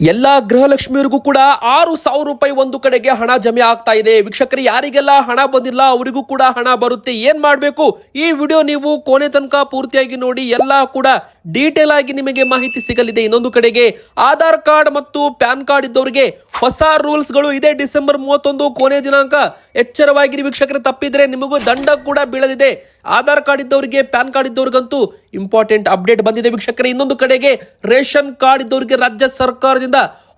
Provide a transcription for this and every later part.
ಎಲ್ಲಾ ಗೃಹಲಕ್ಷ್ಮಿಯರಿಗೂ ಕೂಡ ಆರು ಸಾವಿರ ರೂಪಾಯಿ ಒಂದು ಕಡೆಗೆ ಹಣ ಜಮೆ ಆಗ್ತಾ ಇದೆ. ವೀಕ್ಷಕರು, ಯಾರಿಗೆಲ್ಲ ಹಣ ಬಂದಿಲ್ಲ, ಅವರಿಗೂ ಕೂಡ ಹಣ ಬರುತ್ತೆ. ಏನ್ ಮಾಡಬೇಕು? ಈ ವಿಡಿಯೋ ನೀವು ಕೊನೆ ತನಕ ಪೂರ್ತಿಯಾಗಿ ನೋಡಿ, ಎಲ್ಲ ಕೂಡ ಡೀಟೇಲ್ ಆಗಿ ನಿಮಗೆ ಮಾಹಿತಿ ಸಿಗಲಿದೆ. ಇನ್ನೊಂದು ಕಡೆಗೆ ಆಧಾರ್ ಕಾರ್ಡ್ ಮತ್ತು ಪ್ಯಾನ್ ಕಾರ್ಡ್ ಇದ್ದವರಿಗೆ ಹೊಸ ರೂಲ್ಸ್ಗಳು ಇದೆ. ಡಿಸೆಂಬರ್ ಮೂವತ್ತೊಂದು ಕೊನೆ ದಿನಾಂಕ. ಎಚ್ಚರವಾಗಿ ವೀಕ್ಷಕರು, ತಪ್ಪಿದ್ರೆ ನಿಮಗೂ ದಂಡ ಕೂಡ ಬೀಳಲಿದೆ. ಆಧಾರ್ ಕಾರ್ಡ್ ಇದ್ದವರಿಗೆ, ಪ್ಯಾನ್ ಕಾರ್ಡ್ ಇದ್ದವ್ರಿಗಂತೂ ಇಂಪಾರ್ಟೆಂಟ್ ಅಪ್ಡೇಟ್ ಬಂದಿದೆ ವೀಕ್ಷಕರೇ. ಇನ್ನೊಂದು ಕಡೆಗೆ ರೇಷನ್ ಕಾರ್ಡ್ ಇದ್ದವರಿಗೆ ರಾಜ್ಯ ಸರ್ಕಾರದಿಂದ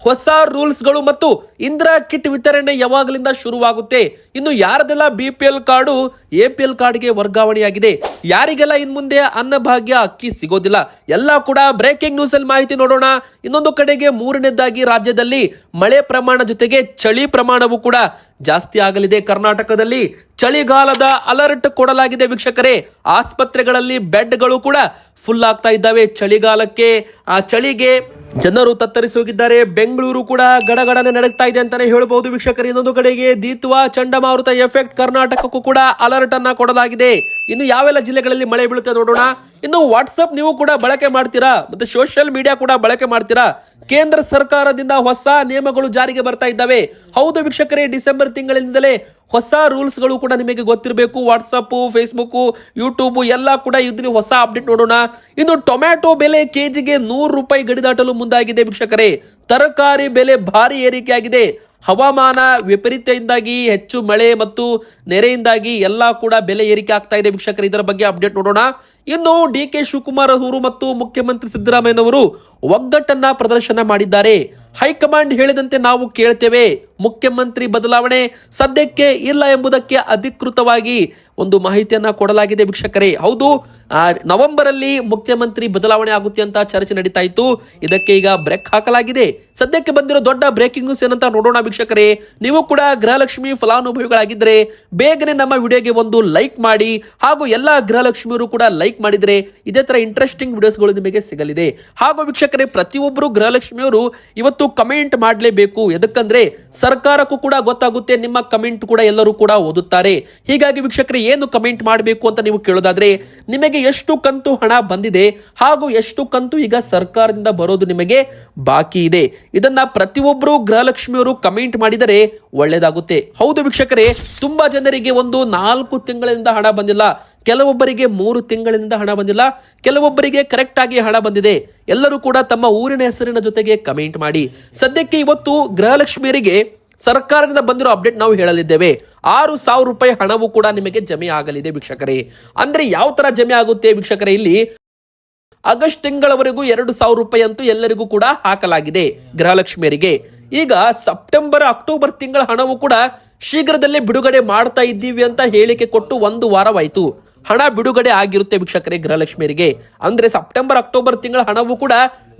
ಹೊಸ ರೂಲ್ಸ್ಗಳು ಮತ್ತು ಇಂದಿರಾ ಕಿಟ್ ವಿತರಣೆ ಯಾವಾಗಲಿಂದ ಶುರುವಾಗುತ್ತೆ? ಇನ್ನು ಯಾರದೆಲ್ಲ B P L card A P L ಕಾರ್ಡ್ಗೆ ವರ್ಗಾವಣೆಯಾಗಿದೆ? ಯಾರಿಗೆಲ್ಲ ಇನ್ ಮುಂದೆ ಅನ್ನಭಾಗ್ಯ ಅಕ್ಕಿ ಸಿಗೋದಿಲ್ಲ? ಎಲ್ಲ ಕೂಡ ಬ್ರೇಕಿಂಗ್ ನ್ಯೂಸ್ ಅಲ್ಲಿ ಮಾಹಿತಿ ನೋಡೋಣ. ಇನ್ನೊಂದು ಕಡೆಗೆ ಮೂರನೇದಾಗಿ ರಾಜ್ಯದಲ್ಲಿ ಮಳೆ ಪ್ರಮಾಣ ಜೊತೆಗೆ ಚಳಿ ಪ್ರಮಾಣವು ಕೂಡ ಜಾಸ್ತಿ ಆಗಲಿದೆ ಕರ್ನಾಟಕದಲ್ಲಿ. ಚಳಿಗಾಲದ ಅಲರ್ಟ್ ಕೊಡಲಾಗಿದೆ ವೀಕ್ಷಕರೇ. ಆಸ್ಪತ್ರೆಗಳಲ್ಲಿ ಬೆಡ್ಗಳು ಕೂಡ ಫುಲ್ ಆಗ್ತಾ ಇದ್ದಾವೆ ಚಳಿಗಾಲಕ್ಕೆ. ಆ ಚಳಿಗೆ ಜನರು ತತ್ತರಿಸಿ ಹೋಗಿದ್ದಾರೆ ಬೆಂಗಳೂರು ಕೂಡ ಗಡಗಡನೆ ನಡಗ್ತಾ ಇದೆ ಅಂತಾನೆ ಹೇಳಬಹುದು ವೀಕ್ಷಕರು. ಇನ್ನೊಂದು ಕಡೆಗೆ ದೀತ್ವಾ ಚಂಡಮಾರುತ ಎಫೆಕ್ಟ್ ಕರ್ನಾಟಕಕ್ಕೂ ಕೂಡ ಅಲರ್ಟ್ ಅನ್ನ ಕೊಡಲಾಗಿದೆ. ಇನ್ನು ಯಾವೆಲ್ಲ ಜಿಲ್ಲೆಗಳಲ್ಲಿ ಮಳೆ ಬೀಳುತ್ತೆ ನೋಡೋಣ. ಇನ್ನು ವಾಟ್ಸಪ್ ನೀವು ಕೂಡ ಬಳಕೆ ಮಾಡ್ತೀರಾ? ಮತ್ತೆ ಸೋಷಿಯಲ್ ಮೀಡಿಯಾ ಕೂಡ ಬಳಕೆ ಮಾಡ್ತೀರಾ? ಕೇಂದ್ರ ಸರ್ಕಾರದಿಂದ ಹೊಸ ನಿಯಮಗಳು ಜಾರಿಗೆ ಬರ್ತಾ ಇದ್ದಾವೆ. ಹೌದು ವೀಕ್ಷಕರೇ, ಡಿಸೆಂಬರ್ ತಿಂಗಳಿಂದಲೇ ಹೊಸ ರೂಲ್ಸ್ಗಳು ಕೂಡ ನಿಮಗೆ ಗೊತ್ತಿರಬೇಕು. ವಾಟ್ಸಪ್ಪು ಫೇಸ್ಬುಕ್ಕು ಯೂಟ್ಯೂಬು ಎಲ್ಲ ಕೂಡ ಇದನ್ನ ಹೊಸ ಅಪ್ಡೇಟ್ ನೋಡೋಣ. ಇನ್ನು ಟೊಮ್ಯಾಟೊ ಬೆಲೆ ಕೆಜಿಗೆ ನೂರು ರೂಪಾಯಿ ಗಡಿದಾಟಲು ಮುಂದಾಗಿದೆ ವೀಕ್ಷಕರೇ. ತರಕಾರಿ ಬೆಲೆ ಭಾರಿ ಏರಿಕೆಯಾಗಿದೆ. ಹವಾಮಾನ ವಿಪರೀತದಿಂದಾಗಿ, ಹೆಚ್ಚು ಮಳೆ ಮತ್ತು ನೆರೆಯಿಂದಾಗಿ ಎಲ್ಲ ಕೂಡ ಬೆಲೆ ಏರಿಕೆ ಆಗ್ತಾ ಇದೆ ವೀಕ್ಷಕರು. ಇದರ ಬಗ್ಗೆ ಅಪ್ಡೇಟ್ ನೋಡೋಣ. ಇನ್ನು ಡಿ ಕೆ ಶಿವಕುಮಾರ್ ಅವರು ಮತ್ತು ಮುಖ್ಯಮಂತ್ರಿ ಸಿದ್ದರಾಮಯ್ಯನವರು ಒಗ್ಗಟ್ಟನ್ನ ಪ್ರದರ್ಶನ ಮಾಡಿದ್ದಾರೆ. ಹೈಕಮಾಂಡ್ ಹೇಳಿದಂತೆ ನಾವು ಕೇಳ್ತೇವೆ ಮುಖ್ಯಮಂತ್ರಿ ಬದಲಾವಣೆ ಸದ್ಯಕ್ಕೆ ಇಲ್ಲ ಎಂಬುದಕ್ಕೆ ಅಧಿಕೃತವಾಗಿ ಒಂದು ಮಾಹಿತಿಯನ್ನ ಕೊಡಲಾಗಿದೆ ವೀಕ್ಷಕರೇ. ಹೌದು ನವೆಂಬರ್ ಅಲ್ಲಿ ಮುಖ್ಯಮಂತ್ರಿ ಬದಲಾವಣೆ ಆಗುತ್ತೆ ಅಂತ ಚರ್ಚೆ ನಡೀತಾ ಇತ್ತು. ಇದಕ್ಕೆ ಈಗ ಬ್ರೇಕ್ ಹಾಕಲಾಗಿದೆ. ಸದ್ಯಕ್ಕೆ ಬಂದಿರೋ ದೊಡ್ಡ ಬ್ರೇಕಿಂಗ್ ನ್ಯೂಸ್ ಏನಂತ ನೋಡೋಣ ವೀಕ್ಷಕರೇ. ನೀವು ಕೂಡ ಗೃಹಲಕ್ಷ್ಮಿ ಫಲಾನುಭವಿಗಳಾಗಿದ್ರೆ ಬೇಗನೆ ನಮ್ಮ ವಿಡಿಯೋಗೆ ಒಂದು ಲೈಕ್ ಮಾಡಿ, ಹಾಗೂ ಎಲ್ಲಾ ಗೃಹಲಕ್ಷ್ಮಿಯರು ಕೂಡ ಲೈಕ್ ಮಾಡಿದ್ರೆ ಇದೇ ತರ ಇಂಟ್ರೆಸ್ಟಿಂಗ್ ವಿಡಿಯೋಸ್ಗಳು ನಿಮಗೆ ಸಿಗಲಿದೆ. ಹಾಗೂ ವೀಕ್ಷಕರೇ, ಪ್ರತಿಯೊಬ್ಬರು ಗೃಹಲಕ್ಷ್ಮಿಯವರು ಇವತ್ತು ಕಮೆಂಟ್ ಮಾಡಲೇಬೇಕು. ಎದಕ್ಕಂದ್ರೆ ಸರ್ಕಾರಕ್ಕೂ ಕೂಡ ಗೊತ್ತಾಗುತ್ತೆ, ನಿಮ್ಮ ಕಮೆಂಟ್ ಕೂಡ ಎಲ್ಲರೂ ಕೂಡ ಓದುತ್ತಾರೆ. ಹೀಗಾಗಿ ವೀಕ್ಷಕರೇ ಏನು ಕಮೆಂಟ್ ಮಾಡಬೇಕು ಅಂತ ನೀವು ಕೇಳೋದಾದ್ರೆ, ನಿಮಗೆ ಎಷ್ಟು ಕಂತು ಹಣ ಬಂದಿದೆ ಹಾಗೂ ಎಷ್ಟು ಕಂತು ಈಗ ಸರ್ಕಾರದಿಂದ ಬರೋದು ನಿಮಗೆ ಬಾಕಿ ಇದೆ. ಇದನ್ನ ಪ್ರತಿಯೊಬ್ಬರು ಗೃಹಲಕ್ಷ್ಮಿಯವರು ಕಮೆಂಟ್ ಮಾಡಿದರೆ ಒಳ್ಳೆಯದಾಗುತ್ತೆ ಹೌದು ವೀಕ್ಷಕರೇ, ತುಂಬಾ ಜನರಿಗೆ ಒಂದು ನಾಲ್ಕು ತಿಂಗಳಿಂದ ಹಣ ಬಂದಿಲ್ಲ. ಕೆಲವೊಬ್ಬರಿಗೆ ಮೂರು ತಿಂಗಳಿಂದ ಹಣ ಬಂದಿಲ್ಲ. ಕೆಲವೊಬ್ಬರಿಗೆ ಕರೆಕ್ಟ್ ಆಗಿ ಹಣ ಬಂದಿದೆ. ಎಲ್ಲರೂ ಕೂಡ ತಮ್ಮ ಊರಿನ ಹೆಸರಿನ ಜೊತೆಗೆ ಕಮೆಂಟ್ ಮಾಡಿ. ಸದ್ಯಕ್ಕೆ ಇವತ್ತು ಗೃಹಲಕ್ಷ್ಮಿಯರಿಗೆ ಸರ್ಕಾರದಿಂದ ಬಂದಿರೋ ಅಪ್ಡೇಟ್ ನಾವು ಹೇಳಲಿದ್ದೇವೆ. ಆರು ಸಾವಿರ ರೂಪಾಯಿ ಹಣವು ಕೂಡ ನಿಮಗೆ ಜಮೆ ಆಗಲಿದೆ ವೀಕ್ಷಕರೇ. ಅಂದ್ರೆ ಯಾವ ತರ ಜಮೆ ಆಗುತ್ತೆ ವೀಕ್ಷಕರೇ ಇಲ್ಲಿ? ಆಗಸ್ಟ್ ತಿಂಗಳವರೆಗೂ ಎರಡು ಸಾವಿರ ರೂಪಾಯಿ ಅಂತೂ ಎಲ್ಲರಿಗೂ ಕೂಡ ಹಾಕಲಾಗಿದೆ ಗೃಹಲಕ್ಷ್ಮಿಯರಿಗೆ ಈಗ ಸೆಪ್ಟೆಂಬರ್, ಅಕ್ಟೋಬರ್ ತಿಂಗಳ ಹಣವು ಕೂಡ ಶೀಘ್ರದಲ್ಲೇ ಬಿಡುಗಡೆ ಮಾಡ್ತಾ ಇದ್ದೀವಿ ಅಂತ ಹೇಳಿಕೆ ಕೊಟ್ಟು ಒಂದು ವಾರವಾಯಿತು. ಹಣ ಬಿಡುಗಡೆ ಆಗಿರುತ್ತೆ ವೀಕ್ಷಕರೇ ಗೃಹಲಕ್ಷ್ಮಿಯರಿಗೆ. ಅಂದ್ರೆ ಸೆಪ್ಟೆಂಬರ್, ಅಕ್ಟೋಬರ್ ತಿಂಗಳ ಹಣವು ಕೂಡ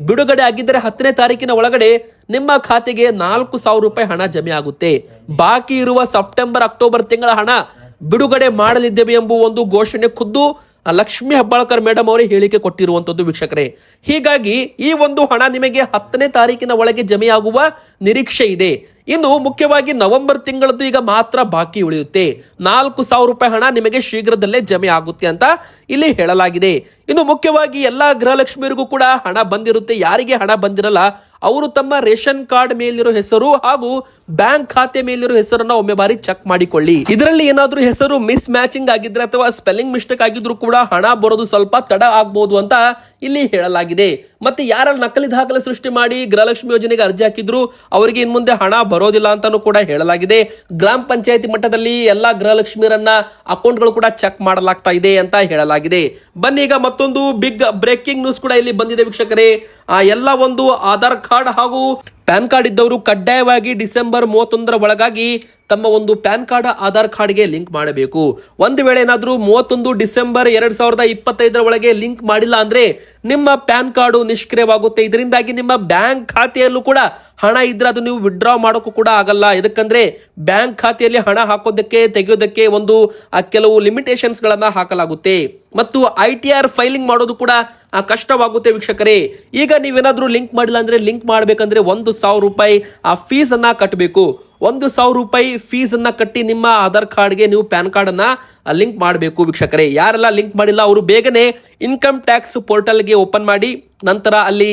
ಬಿಡುಗಡೆ ಆಗಿದ್ದರೆ ಹತ್ತನೇ ತಾರೀಕಿನ ಒಳಗಡೆ ನಿಮ್ಮ ಖಾತೆಗೆ ನಾಲ್ಕು ಸಾವಿರ ರೂಪಾಯಿ ಹಣ ಜಮೆ ಆಗುತ್ತೆ. ಬಾಕಿ ಇರುವ ಸೆಪ್ಟೆಂಬರ್, ಅಕ್ಟೋಬರ್ ತಿಂಗಳ ಹಣ ಬಿಡುಗಡೆ ಮಾಡಲಿದ್ದೇವೆ ಎಂಬ ಒಂದು ಘೋಷಣೆ ಖುದ್ದು ಲಕ್ಷ್ಮಿ ಹೆಬ್ಬಾಳ್ಕರ್ ಮೇಡಮ್ ಅವರೇ ಹೇಳಿಕೆ ಕೊಟ್ಟಿರುವಂತದ್ದು ವೀಕ್ಷಕರೇ. ಹೀಗಾಗಿ ಈ ಒಂದು ಹಣ ನಿಮಗೆ ಹತ್ತನೇ ತಾರೀಕಿನ ಒಳಗೆ ಜಮೆಯಾಗುವ ನಿರೀಕ್ಷೆ ಇದೆ. ಇನ್ನು ಮುಖ್ಯವಾಗಿ ನವೆಂಬರ್ ತಿಂಗಳದ್ದು ಈಗ ಮಾತ್ರ ಬಾಕಿ ಉಳಿಯುತ್ತೆ. ನಾಲ್ಕು ಸಾವಿರ ರೂಪಾಯಿ ಹಣ ನಿಮಗೆ ಶೀಘ್ರದಲ್ಲೇ ಜಮೆ ಆಗುತ್ತೆ ಅಂತ ಇಲ್ಲಿ ಹೇಳಲಾಗಿದೆ. ಇನ್ನು ಮುಖ್ಯವಾಗಿ ಎಲ್ಲಾ ಗೃಹಲಕ್ಷ್ಮಿಯರಿಗೂ ಕೂಡ ಹಣ ಬಂದಿರುತ್ತೆ. ಯಾರಿಗೆ ಹಣ ಬಂದಿರಲ್ಲ, ಅವರು ತಮ್ಮ ರೇಷನ್ ಕಾರ್ಡ್ ಮೇಲಿರೋ ಹೆಸರು ಹಾಗೂ ಬ್ಯಾಂಕ್ ಖಾತೆ ಮೇಲಿರೋ ಹೆಸರನ್ನ ಒಮ್ಮೆ ಬಾರಿ ಚೆಕ್ ಮಾಡಿಕೊಳ್ಳಿ. ಇದರಲ್ಲಿ ಏನಾದ್ರೂ ಹೆಸರು ಮಿಸ್ ಮ್ಯಾಚಿಂಗ್ ಆಗಿದ್ರೆ ಅಥವಾ ಸ್ಪೆಲ್ಲಿಂಗ್ ಮಿಸ್ಟೇಕ್ ಆಗಿದ್ರು ಕೂಡ ಹಣ ಬರೋದು ಸ್ವಲ್ಪ ತಡ ಆಗ್ಬಹುದು ಅಂತ ಇಲ್ಲಿ ಹೇಳಲಾಗಿದೆ. ಮತ್ತೆ ಯಾರ ನಕಲಿ ದಾಖಲೆ ಸೃಷ್ಟಿ ಮಾಡಿ ಗೃಹಲಕ್ಷ್ಮಿ ಯೋಜನೆಗೆ ಅರ್ಜಿ ಹಾಕಿದ್ರು, ಅವರಿಗೆ ಇನ್ ಮುಂದೆ ಹಣ ಬರೋದಿಲ್ಲ ಅಂತಾನೂ ಕೂಡ ಹೇಳಲಾಗಿದೆ. ಗ್ರಾಮ ಪಂಚಾಯತಿ ಮಟ್ಟದಲ್ಲಿ ಎಲ್ಲಾ ಗೃಹಲಕ್ಷ್ಮಿಯರನ್ನ ಅಕೌಂಟ್ಗಳು ಕೂಡ ಚೆಕ್ ಮಾಡಲಾಗ್ತಾ ಇದೆ ಅಂತ ಹೇಳಲಾಗಿದೆ. ಬನ್ನಿ ಈಗ ಮತ್ತೊಂದು ಬಿಗ್ ಬ್ರೇಕಿಂಗ್ ನ್ಯೂಸ್ ಕೂಡ ಇಲ್ಲಿ ಬಂದಿದೆ ವೀಕ್ಷಕರೇ. ಎಲ್ಲ ಒಂದು ಆಧಾರ್ ಕಾರ್ಡ್ ಹಾಗೂ ಪ್ಯಾನ್ ಕಾರ್ಡ್ ಇದ್ದವರು ಕಡ್ಡಾಯವಾಗಿ ಡಿಸೆಂಬರ್ ಮೂವತ್ತೊಂದರ ಒಳಗಾಗಿ ತಮ್ಮ ಒಂದು ಪ್ಯಾನ್ ಕಾರ್ಡ್, ಆಧಾರ್ ಕಾರ್ಡ್ಗೆ ಲಿಂಕ್ ಮಾಡಬೇಕು. ಒಂದು ವೇಳೆ ಏನಾದರೂ ಮೂವತ್ತೊಂದು ಡಿಸೆಂಬರ್ ಎರಡ್ ಸಾವಿರದ ಇಪ್ಪತ್ತೈದರ ಒಳಗೆ ಲಿಂಕ್ ಮಾಡಿಲ್ಲ ಅಂದ್ರೆ ನಿಮ್ಮ ಪ್ಯಾನ್ ಕಾರ್ಡು ನಿಷ್ಕ್ರಿಯವಾಗುತ್ತೆ. ಇದರಿಂದಾಗಿ ನಿಮ್ಮ ಬ್ಯಾಂಕ್ ಖಾತೆಯಲ್ಲೂ ಕೂಡ ಹಣ ಇದ್ರೆ ಅದು ನೀವು ವಿಡ್ರಾ ಮಾಡೋಕ್ಕೂ ಕೂಡ ಆಗಲ್ಲ. ಯಾಕಂದ್ರೆ ಬ್ಯಾಂಕ್ ಖಾತೆಯಲ್ಲಿ ಹಣ ಹಾಕೋದಕ್ಕೆ, ತೆಗೆಯೋದಕ್ಕೆ ಒಂದು ಕೆಲವು ಲಿಮಿಟೇಷನ್ಸ್ ಗಳನ್ನ ಹಾಕಲಾಗುತ್ತೆ. ಮತ್ತು ಐ ಟಿ ಆರ್ ಫೈಲಿಂಗ್ ಮಾಡೋದು ಕೂಡ ಕಷ್ಟವಾಗುತ್ತೆ ವೀಕ್ಷಕರೇ. ಈಗ ನೀವೇನಾದ್ರೂ ಲಿಂಕ್ ಮಾಡಿಲ್ಲ ಅಂದ್ರೆ ಲಿಂಕ್ ಮಾಡಬೇಕಂದ್ರೆ ಒಂದು ಸಾವಿರ ರೂಪಾಯಿ, ಆ ಫೀಸ್ ಅನ್ನ ಕಟ್ಟಬೇಕು ಒಂದು ಸಾವಿರ ರೂಪಾಯಿ ಫೀಸ್ ಅನ್ನ ಕಟ್ಟಿ ನಿಮ್ಮ ಆಧಾರ್ ಕಾರ್ಡ್ಗೆ ನೀವು ಪ್ಯಾನ್ ಕಾರ್ಡ್ ಅನ್ನ ಲಿಂಕ್ ಮಾಡಬೇಕು ವೀಕ್ಷಕರೇ. ಯಾರೆಲ್ಲ ಲಿಂಕ್ ಮಾಡಿಲ್ಲ ಅವರು ಬೇಗನೆ ಇನ್ಕಮ್ ಟ್ಯಾಕ್ಸ್ ಪೋರ್ಟಲ್ಗೆ ಓಪನ್ ಮಾಡಿ, ನಂತರ ಅಲ್ಲಿ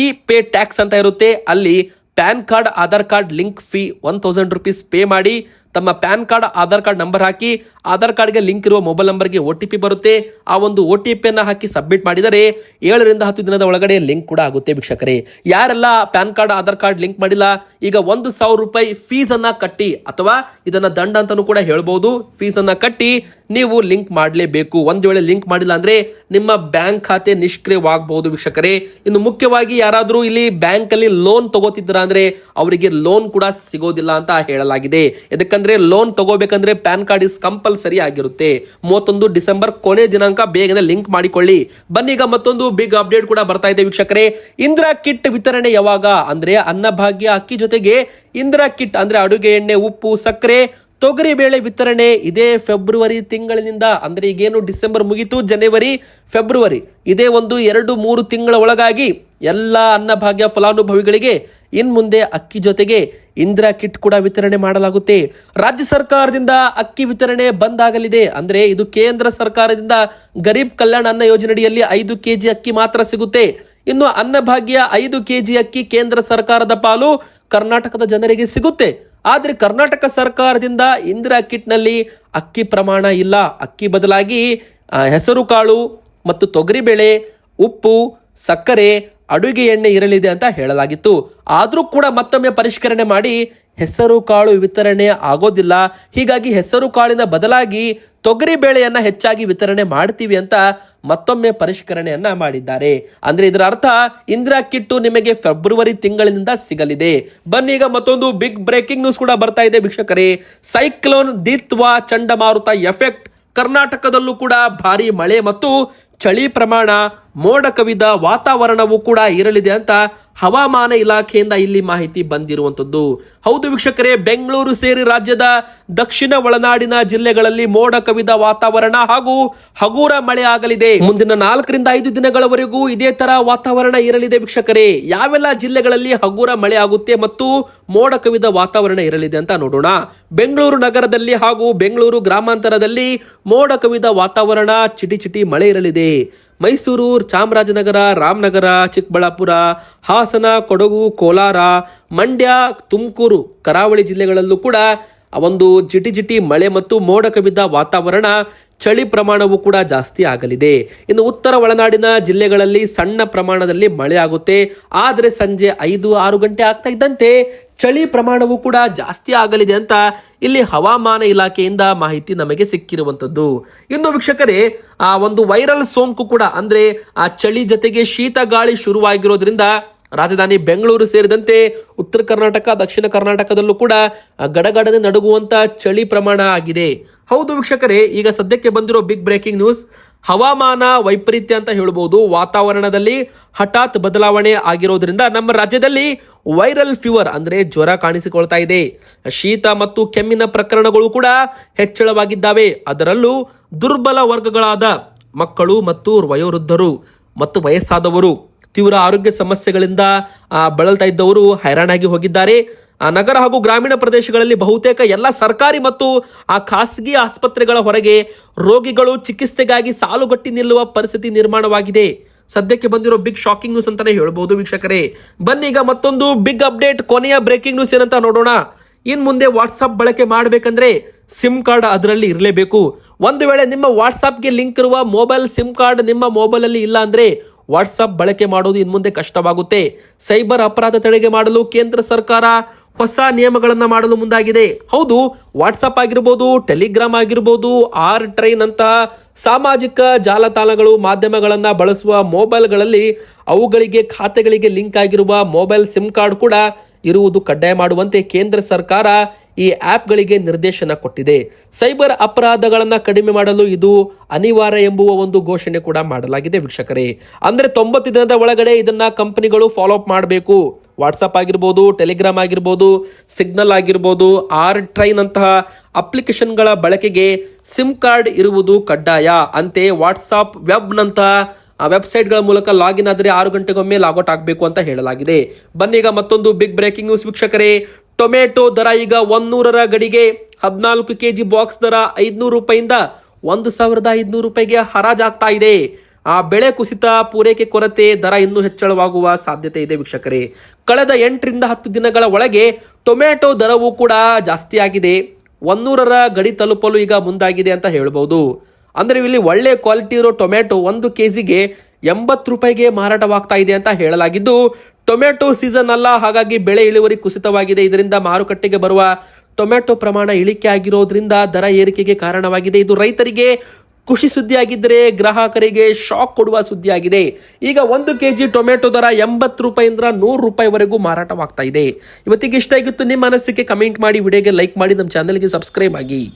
ಇ ಪೇ ಟ್ಯಾಕ್ಸ್ ಅಂತ ಇರುತ್ತೆ. ಅಲ್ಲಿ PAN card, Aadhaar card, link fee one thousand rupees pay ಮಾಡಿ ತಮ್ಮ PAN card, Aadhaar card number ಹಾಕಿ ಆಧಾರ್ ಕಾರ್ಡ್ಗೆ ಲಿಂಕ್ ಇರುವ ಮೊಬೈಲ್ ನಂಬರ್ಗೆ ಒ ಟಿ ಪಿ ಬರುತ್ತೆ. ಆ ಒಂದು ಒ ಟಿ ಪಿಯನ್ನು ಹಾಕಿ ಸಬ್ಮಿಟ್ ಮಾಡಿದರೆ ಏಳರಿಂದ ಹತ್ತು ದಿನದ ಒಳಗಡೆ ಲಿಂಕ್ ಕೂಡ ಆಗುತ್ತೆ ವೀಕ್ಷಕರೇ. ಯಾರೆಲ್ಲ PAN card, Aadhaar card link ಮಾಡಿಲ್ಲ, ಈಗ ಒಂದು ಸಾವಿರ ರೂಪಾಯಿ ಫೀಸ್ ಅನ್ನ ಕಟ್ಟಿ ಅಥವಾ ಇದನ್ನ ದಂಡ ಅಂತಾನೂ ಕೂಡ ಹೇಳ್ಬೋದು. ಫೀಸ್ ಅನ್ನ ಕಟ್ಟಿ ನೀವು ಲಿಂಕ್ ಮಾಡಲೇಬೇಕು. ಒಂದ್ ವೇಳೆ ಲಿಂಕ್ ಮಾಡಿಲ್ಲ ಅಂದ್ರೆ ನಿಮ್ಮ ಬ್ಯಾಂಕ್ ಖಾತೆ ನಿಷ್ಕ್ರಿಯವಾಗಬಹುದು ವೀಕ್ಷಕರೇ. ಇನ್ನು ಮುಖ್ಯವಾಗಿ ಯಾರಾದರೂ ಇಲ್ಲಿ ಬ್ಯಾಂಕ್ ಅಲ್ಲಿ ಲೋನ್ ತಗೋತಿದ್ರ ಅಂದ್ರೆ ಅವರಿಗೆ ಲೋನ್ ಕೂಡ ಸಿಗೋದಿಲ್ಲ ಅಂತ ಹೇಳಲಾಗಿದೆ. ಯಾಕಂದ್ರೆ ಲೋನ್ ತಗೋಬೇಕಂದ್ರೆ ಪ್ಯಾನ್ ಕಾರ್ಡ್ ಇಸ್ ಕಂಪಲ್ಸರಿ ಆಗಿರುತ್ತೆ. ಮೂವತ್ತೊಂದು ಡಿಸೆಂಬರ್ ಕೊನೆ ದಿನಾಂಕ ಬೇಗನೆ ಲಿಂಕ್ ಮಾಡಿಕೊಳ್ಳಿ. ಬನ್ನಿ ಈಗ ಮತ್ತೊಂದು ಬಿಗ್ ಅಪ್ಡೇಟ್ ಕೂಡ ಬರ್ತಾ ಇದೆ ವೀಕ್ಷಕರೇ. ಇಂದಿರಾ ಕಿಟ್ ವಿತರಣೆ ಯಾವಾಗ? ಅಂದ್ರೆ ಅನ್ನಭಾಗ್ಯ ಅಕ್ಕಿ ಜೊತೆಗೆ ಇಂದಿರಾ ಕಿಟ್, ಅಂದ್ರೆ ಅಡುಗೆ ಎಣ್ಣೆ, ಉಪ್ಪು, ಸಕ್ಕರೆ, ತೊಗರಿ ಬೇಳೆ ವಿತರಣೆ ಇದೇ ಫೆಬ್ರವರಿ ತಿಂಗಳಿನಿಂದ. ಅಂದ್ರೆ ಈಗೇನು ಡಿಸೆಂಬರ್ ಮುಗಿತು ಜನವರಿ ಫೆಬ್ರವರಿ ಇದೇ ಒಂದು ಎರಡು ಮೂರು ತಿಂಗಳ ಒಳಗಾಗಿ ಎಲ್ಲ ಅನ್ನಭಾಗ್ಯ ಫಲಾನುಭವಿಗಳಿಗೆ, ಇನ್ ಮುಂದೆ ಅಕ್ಕಿ ಜೊತೆಗೆ ಇಂದಿರಾ ಕಿಟ್ ಕೂಡ ವಿತರಣೆ ಮಾಡಲಾಗುತ್ತೆ. ರಾಜ್ಯ ಸರ್ಕಾರದಿಂದ ಅಕ್ಕಿ ವಿತರಣೆ ಬಂದಾಗಲಿದೆ. ಅಂದ್ರೆ ಇದು ಕೇಂದ್ರ ಸರ್ಕಾರದಿಂದ ಗರೀಬ್ ಕಲ್ಯಾಣ ಅನ್ನ ಯೋಜನೆಯಡಿಯಲ್ಲಿ ಐದು ಕೆಜಿ ಅಕ್ಕಿ ಮಾತ್ರ ಸಿಗುತ್ತೆ. ಇನ್ನು ಅನ್ನಭಾಗ್ಯ ಐದು ಕೆಜಿ ಅಕ್ಕಿ ಕೇಂದ್ರ ಸರ್ಕಾರದ ಪಾಲು ಕರ್ನಾಟಕದ ಜನರಿಗೆ ಸಿಗುತ್ತೆ. ಆದ್ರೆ ಕರ್ನಾಟಕ ಸರ್ಕಾರದಿಂದ ಇಂದಿರಾ ಕಿಟ್ನಲ್ಲಿ ಅಕ್ಕಿ ಪ್ರಮಾಣ ಇಲ್ಲ. ಅಕ್ಕಿ ಬದಲಾಗಿ ಹೆಸರುಕಾಳು ಹೆಸರು ಕಾಳು ಮತ್ತು ತೊಗರಿಬೇಳೆ, ಉಪ್ಪು, ಸಕ್ಕರೆ ಅಡುಗೆ ಎಣ್ಣೆ ಇರಲಿದೆ ಅಂತ ಹೇಳಲಾಗಿತ್ತು. ಆದರೂ ಕೂಡ ಮತ್ತೊಮ್ಮೆ ಪರಿಷ್ಕರಣೆ ಮಾಡಿ ಹೆಸರು ಕಾಳು ವಿತರಣೆ ಆಗೋದಿಲ್ಲ. ಹೀಗಾಗಿ ಹೆಸರು ಕಾಳಿನ ಬದಲಾಗಿ ತೊಗರಿ ಬೇಳೆಯನ್ನ ಹೆಚ್ಚಾಗಿ ವಿತರಣೆ ಮಾಡ್ತೀವಿ ಅಂತ ಮತ್ತೊಮ್ಮೆ ಪರಿಷ್ಕರಣೆಯನ್ನ ಮಾಡಿದ್ದಾರೆ. ಅಂದ್ರೆ ಇದರ ಅರ್ಥ ಇಂದಿರಾ ಕಿಟ್ಟು ನಿಮಗೆ ಫೆಬ್ರವರಿ ತಿಂಗಳಿನಿಂದ ಸಿಗಲಿದೆ. ಬನ್ನಿ ಈಗ ಮತ್ತೊಂದು ಬಿಗ್ ಬ್ರೇಕಿಂಗ್ ನ್ಯೂಸ್ ಕೂಡ ಬರ್ತಾ ಇದೆ ವೀಕ್ಷಕರೇ. ಸೈಕ್ಲೋನ್ ದಿತ್ವಾ ಚಂಡಮಾರುತ ಎಫೆಕ್ಟ್. ಕರ್ನಾಟಕದಲ್ಲೂ ಕೂಡ ಭಾರಿ ಮಳೆ ಮತ್ತು ಚಳಿ ಪ್ರಮಾಣ ಮೋಡ ಕವಿದ ವಾತಾವರಣವೂ ಕೂಡ ಇರಲಿದೆ ಅಂತ ಹವಾಮಾನ ಇಲಾಖೆಯಿಂದ ಇಲ್ಲಿ ಮಾಹಿತಿ ಬಂದಿರುವಂತದ್ದು ಹೌದು ವೀಕ್ಷಕರೇ, ಬೆಂಗಳೂರು ಸೇರಿ ರಾಜ್ಯದ ದಕ್ಷಿಣ ಒಳನಾಡಿನ ಜಿಲ್ಲೆಗಳಲ್ಲಿ ಮೋಡ ಕವಿದ ವಾತಾವರಣ ಹಾಗೂ ಹಗುರ ಮಳೆ ಆಗಲಿದೆ. ಮುಂದಿನ ನಾಲ್ಕರಿಂದ ಐದು ದಿನಗಳವರೆಗೂ ಇದೇ ತರ ವಾತಾವರಣ ಇರಲಿದೆ ವೀಕ್ಷಕರೇ. ಯಾವೆಲ್ಲ ಜಿಲ್ಲೆಗಳಲ್ಲಿ ಹಗುರ ಮಳೆ ಆಗುತ್ತೆ ಮತ್ತು ಮೋಡ ಕವಿದ ವಾತಾವರಣ ಇರಲಿದೆ ಅಂತ ನೋಡೋಣ. ಬೆಂಗಳೂರು ನಗರದಲ್ಲಿ ಹಾಗೂ ಬೆಂಗಳೂರು ಗ್ರಾಮಾಂತರದಲ್ಲಿ ಮೋಡ ಕವಿದ ವಾತಾವರಣ, ಚಿಟಿ ಚಿಟಿ ಮಳೆ ಇರಲಿದೆ. ಮೈಸೂರು ಚಾಮರಾಜನಗರ ರಾಮನಗರ ಚಿಕ್ಕಬಳ್ಳಾಪುರ ಹಾಸನ ಕೊಡಗು ಕೋಲಾರ ಮಂಡ್ಯ ತುಮಕೂರು ಕರಾವಳಿ ಜಿಲ್ಲೆಗಳಲ್ಲೂ ಕೂಡ ಒಂದು ಜಿಟಿ ಜಿಟಿ ಮಳೆ ಮತ್ತು ಮೋಡ ಕವಿದ ವಾತಾವರಣ ಚಳಿ ಪ್ರಮಾಣವೂ ಕೂಡ ಜಾಸ್ತಿ ಆಗಲಿದೆ. ಇನ್ನು ಉತ್ತರ ಒಳನಾಡಿನ ಜಿಲ್ಲೆಗಳಲ್ಲಿ ಸಣ್ಣ ಪ್ರಮಾಣದಲ್ಲಿ ಮಳೆ ಆಗುತ್ತೆ. ಆದರೆ ಸಂಜೆ ಐದು ಆರು ಗಂಟೆ ಆಗ್ತಾ ಇದ್ದಂತೆ ಚಳಿ ಪ್ರಮಾಣವೂ ಕೂಡ ಜಾಸ್ತಿ ಆಗಲಿದೆ ಅಂತ ಇಲ್ಲಿ ಹವಾಮಾನ ಇಲಾಖೆಯಿಂದ ಮಾಹಿತಿ ನಮಗೆ ಸಿಕ್ಕಿರುವಂತದ್ದು ಇನ್ನು ವೀಕ್ಷಕರೇ, ಆ ಒಂದು ವೈರಲ್ ಸೋಂಕು ಕೂಡ ಅಂದ್ರೆ ಆ ಚಳಿ ಜೊತೆಗೆ ಶೀತ ಗಾಳಿ ಶುರುವಾಗಿರೋದ್ರಿಂದ ರಾಜಧಾನಿ ಬೆಂಗಳೂರು ಸೇರಿದಂತೆ ಉತ್ತರ ಕರ್ನಾಟಕ, ದಕ್ಷಿಣ ಕರ್ನಾಟಕದಲ್ಲೂ ಕೂಡ ಗಡಗಡನೆ ನಡುಗುವಂತ ಚಳಿ ಪ್ರಮಾಣ ಆಗಿದೆ. ಹೌದು ವೀಕ್ಷಕರೇ, ಈಗ ಸದ್ಯಕ್ಕೆ ಬಂದಿರೋ ಬಿಗ್ ಬ್ರೇಕಿಂಗ್ ನ್ಯೂಸ್ ಹವಾಮಾನ ವೈಪರೀತ್ಯ ಅಂತ ಹೇಳ್ಬೋದು. ವಾತಾವರಣದಲ್ಲಿ ಹಠಾತ್ ಬದಲಾವಣೆ ಆಗಿರೋದ್ರಿಂದ ನಮ್ಮ ರಾಜ್ಯದಲ್ಲಿ ವೈರಲ್ ಫೀವರ್ ಅಂದ್ರೆ ಜ್ವರ ಕಾಣಿಸಿಕೊಳ್ತಾ ಇದೆ. ಶೀತ ಮತ್ತು ಕೆಮ್ಮಿನ ಪ್ರಕರಣಗಳು ಕೂಡ ಹೆಚ್ಚಳವಾಗಿದ್ದಾವೆ. ಅದರಲ್ಲೂ ದುರ್ಬಲ ವರ್ಗಗಳಾದ ಮಕ್ಕಳು ಮತ್ತು ವಯೋವೃದ್ಧರು ಮತ್ತು ವಯಸ್ಸಾದವರು. ತೀವ್ರ ಆರೋಗ್ಯ ಸಮಸ್ಯೆಗಳಿಂದ ಬಳಲ್ತಾ ಇದ್ದವರು ಹೈರಾಣಾಗಿ ಹೋಗಿದ್ದಾರೆ. ನಗರ ಹಾಗೂ ಗ್ರಾಮೀಣ ಪ್ರದೇಶಗಳಲ್ಲಿ ಬಹುತೇಕ ಎಲ್ಲ ಸರ್ಕಾರಿ ಮತ್ತು, ಆ, ಖಾಸಗಿ ಆಸ್ಪತ್ರೆಗಳ ಹೊರಗೆ ರೋಗಿಗಳು ಚಿಕಿತ್ಸೆಗಾಗಿ ಸಾಲುಗಟ್ಟಿ ನಿಲ್ಲುವ ಪರಿಸ್ಥಿತಿ ನಿರ್ಮಾಣವಾಗಿದೆ. ಸದ್ಯಕ್ಕೆ ಬಂದಿರೋ ಬಿಗ್ ಶಾಕಿಂಗ್ ನ್ಯೂಸ್ ಅಂತಾನೆ ಹೇಳ್ಬೋದು ವೀಕ್ಷಕರೇ. ಬನ್ನಿ ಈಗ ಮತ್ತೊಂದು ಬಿಗ್ ಅಪ್ಡೇಟ್, ಕೊನೆಯ ಬ್ರೇಕಿಂಗ್ ನ್ಯೂಸ್ ಏನಂತ ನೋಡೋಣ. ಇನ್ ಮುಂದೆ ವಾಟ್ಸಪ್ ಬಳಕೆ ಮಾಡಬೇಕಂದ್ರೆ ಸಿಮ್ ಕಾರ್ಡ್ ಅದರಲ್ಲಿ ಇರಲೇಬೇಕು. ಒಂದು ವೇಳೆ ನಿಮ್ಮ ವಾಟ್ಸಪ್ಗೆ ಲಿಂಕ್ ಇರುವ ಮೊಬೈಲ್ ಸಿಮ್ ಕಾರ್ಡ್ ನಿಮ್ಮ ಮೊಬೈಲಲ್ಲಿ ಇಲ್ಲ ಅಂದ್ರೆ ವಾಟ್ಸಪ್ ಬಳಕೆ ಮಾಡೋದು ಇನ್ಮುಂದೆ ಕಷ್ಟವಾಗುತ್ತೆ. ಸೈಬರ್ ಅಪರಾಧ ತಡೆಗೆ ಮಾಡಲು ಕೇಂದ್ರ ಸರ್ಕಾರ ಹೊಸ ನಿಯಮಗಳನ್ನು ಮಾಡಲು ಮುಂದಾಗಿದೆ. ಹೌದು ವಾಟ್ಸಪ್ ಆಗಿರ್ಬೋದು, ಟೆಲಿಗ್ರಾಮ್ ಆಗಿರ್ಬೋದು, ಆರ್ ಟ್ರೈನ್ ಅಂತಹ ಸಾಮಾಜಿಕ ಜಾಲತಾಣಗಳು ಮಾಧ್ಯಮಗಳನ್ನು ಬಳಸುವ ಮೊಬೈಲ್ಗಳಲ್ಲಿ ಅವುಗಳಿಗೆ ಖಾತೆಗಳಿಗೆ ಲಿಂಕ್ ಆಗಿರುವ ಮೊಬೈಲ್ ಸಿಮ್ ಕಾರ್ಡ್ ಕೂಡ ಇರುವುದು ಕಡ್ಡಾಯ ಮಾಡುವಂತೆ ಕೇಂದ್ರ ಸರ್ಕಾರ ಈ ಆ್ಯಪ್ಗಳಿಗೆ ನಿರ್ದೇಶನ ಕೊಟ್ಟಿದೆ. ಸೈಬರ್ ಅಪರಾಧಗಳನ್ನು ಕಡಿಮೆ ಮಾಡಲು ಇದು ಅನಿವಾರ್ಯ ಎಂಬುವ ಒಂದು ಘೋಷಣೆ ಕೂಡ ಮಾಡಲಾಗಿದೆ ವೀಕ್ಷಕರೇ. ಅಂದರೆ ತೊಂಬತ್ತು ದಿನದ ಒಳಗಡೆ ಇದನ್ನ ಕಂಪನಿಗಳು ಫಾಲೋ ಅಪ್ ಮಾಡಬೇಕು. ವಾಟ್ಸಪ್ ಆಗಿರ್ಬೋದು ಟೆಲಿಗ್ರಾಮ್ ಆಗಿರ್ಬೋದು ಸಿಗ್ನಲ್ ಆಗಿರ್ಬೋದು ಆರ್ ಟ್ರೈನ್ ಅಂತಹ ಅಪ್ಲಿಕೇಶನ್ಗಳ ಬಳಕೆಗೆ ಸಿಮ್ ಕಾರ್ಡ್ ಇರುವುದು ಕಡ್ಡಾಯ. ಅಂತೆ ವಾಟ್ಸಾಪ್ ವೆಬ್ನಂತಹ ಆ ವೆಬ್ಸೈಟ್ಗಳ ಮೂಲಕ ಲಾಗಿನ್ ಆದರೆ ಆರು ಗಂಟೆಗೊಮ್ಮೆ ಲಾಗೌಟ್ ಆಗಬೇಕು ಅಂತ ಹೇಳಲಾಗಿದೆ. ಬನ್ನಿ ಈಗ ಮತ್ತೊಂದು ಬಿಗ್ ಬ್ರೇಕಿಂಗ್ ನ್ಯೂಸ್ ವೀಕ್ಷಕರೇ. ಟೊಮೆಟೊ ದರ ಈಗ ಒಂದೂರರ ಗಡಿಗೆ. ಹದಿನಾಲ್ಕು ಕೆ ಜಿ ಬಾಕ್ಸ್ ದರ ಐದುನೂರು ರೂಪಾಯಿಂದ ಒಂದು ಸಾವಿರದ ಐದುನೂರು ರೂಪಾಯಿಗೆ ಹರಾಜಾಗ್ತಾ ಇದೆ. ಆ ಬೆಳೆ ಕುಸಿತ, ಪೂರೈಕೆ ಕೊರತೆ, ದರ ಇನ್ನೂ ಹೆಚ್ಚಳವಾಗುವ ಸಾಧ್ಯತೆ ಇದೆ ವೀಕ್ಷಕರೇ. ಕಳೆದ ಎಂಟರಿಂದ ಹತ್ತು ದಿನಗಳ ಒಳಗೆ ಟೊಮೆಟೊ ದರವೂ ಕೂಡ ಜಾಸ್ತಿ ಆಗಿದೆ. ಒಂದೂರರ ಗಡಿ ತಲುಪಲು ಈಗ ಮುಂದಾಗಿದೆ ಅಂತ ಹೇಳ್ಬೋದು. ಅಂದ್ರೆ ಇಲ್ಲಿ ಒಳ್ಳೆ ಕ್ವಾಲಿಟಿ ಇರೋ ಟೊಮೆಟೊ ಒಂದು ಕೆಜಿಗೆ ಎಂಬತ್ತು ರೂಪಾಯಿಗೆ ಮಾರಾಟವಾಗ್ತಾ ಇದೆ ಅಂತ ಹೇಳಲಾಗಿದ್ದು ಟೊಮೆಟೊ ಸೀಸನ್ ಅಲ್ಲ, ಹಾಗಾಗಿ ಬೆಳೆ ಇಳುವರಿ ಕುಸಿತವಾಗಿದೆ. ಇದರಿಂದ ಮಾರುಕಟ್ಟೆಗೆ ಬರುವ ಟೊಮೆಟೊ ಪ್ರಮಾಣ ಇಳಿಕೆ ಆಗಿರೋದ್ರಿಂದ ದರ ಏರಿಕೆಗೆ ಕಾರಣವಾಗಿದೆ. ಇದು ರೈತರಿಗೆ ಖುಷಿ ಸುದ್ದಿ ಆಗಿದ್ದರೆ ಗ್ರಾಹಕರಿಗೆ ಶಾಕ್ ಕೊಡುವ ಸುದ್ದಿ ಆಗಿದೆ ಈಗ ಒಂದು ಕೆ ಜಿ ಟೊಮೆಟೊ ದರ ಎಂಬತ್ತು ರೂಪಾಯಿಂದ ನೂರು ರೂಪಾಯಿವರೆಗೂ ಮಾರಾಟವಾಗ್ತಾ ಇದೆ. ಇವತ್ತಿಗೆ ಇಷ್ಟ ಆಗಿತ್ತು ನಿಮ್ಮ ಮನಸ್ಸಿಗೆ ಕಮೆಂಟ್ ಮಾಡಿ, ವಿಡಿಯೋಗೆ ಲೈಕ್ ಮಾಡಿ, ನಮ್ಮ ಚಾನಲ್ಗೆ ಸಬ್ಸ್ಕ್ರೈಬ್ ಆಗಿ.